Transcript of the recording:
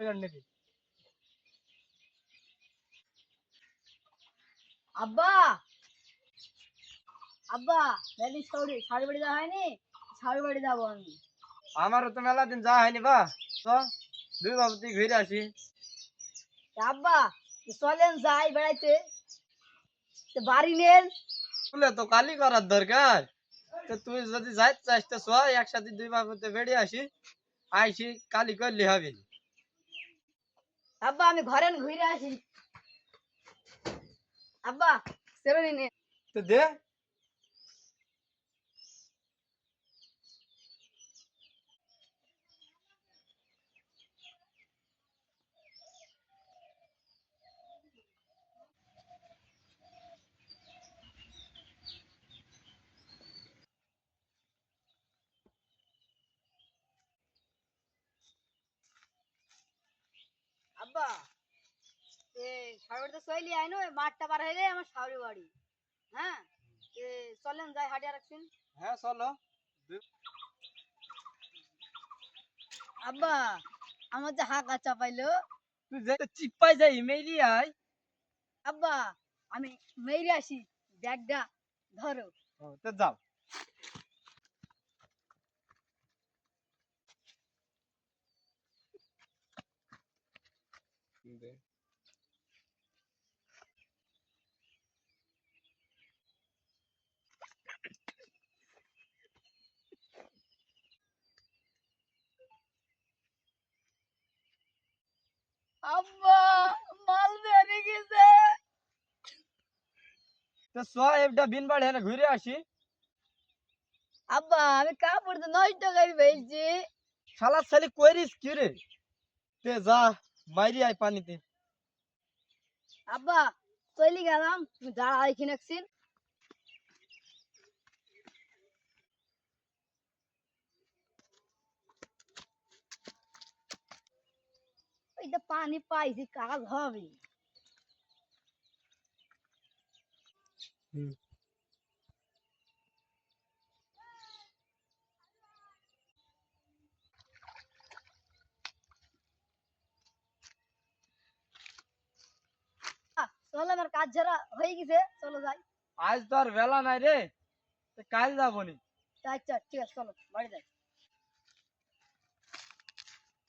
নাকি আব্বা! আব্বা দাদি সরি শাড়ি বাড়ি যাওয়া হয়নি? শাড়ি বাড়ি যাব আমি। আমারও তো মেলা দিন যাওয়া হয়নি বা। তো দুই বাবু তুই ঘুরে আসি। আব্বা চলেন যাই বেড়াইতে। বাড়ি নেন। বলে তো কালি করার দরকার। তো তুই যদি যাইতে চাস তো একসাথে দুই বাবুতে বেরিয়ে আসি। আইসি কালি করলি হবে। আব্বা আমি ঘরে ঘুরে আসি। আব্বা সেরোনি নে। তো দে। আব্বা এ শাড়ি বাড়িতে চলি আইনো মাঠটা পার হইলে আমার শাড়ি বাড়ি। হ্যাঁ? এ চলেন যাই হাটিয়া রাখছেন হ্যাঁ চলো। আব্বা আমার যে হাঁকা চাপাইলো। তুই যে চিপাই যাই মেরি আই আব্বা আমি মেরে আসি। ব্যাগটা ধরো। তো যাও। আব্বা মাল বেরিয়ে গেছে। তো সব বিন বাড়ি হ্যাঁ ঘুরে আসি। আব্বা আমি কাপড় তো নষ্ট করে ফেলছি। শালা শালি করিস কি রে? তে যা। মাইরি আই পানিতে আব্বা চলি গেলাম তুমি দাঁড়া এখানে একদিন ওই তো পানি পাইছি কাজ হবে আহ, চলো আমার কাজ যারা হয়ে গেছে চলো যাই। আজ তো আর বেলা নাই রে কাল যাব নি। আচ্ছা ঠিক আছে চলো বাড়ি যাই।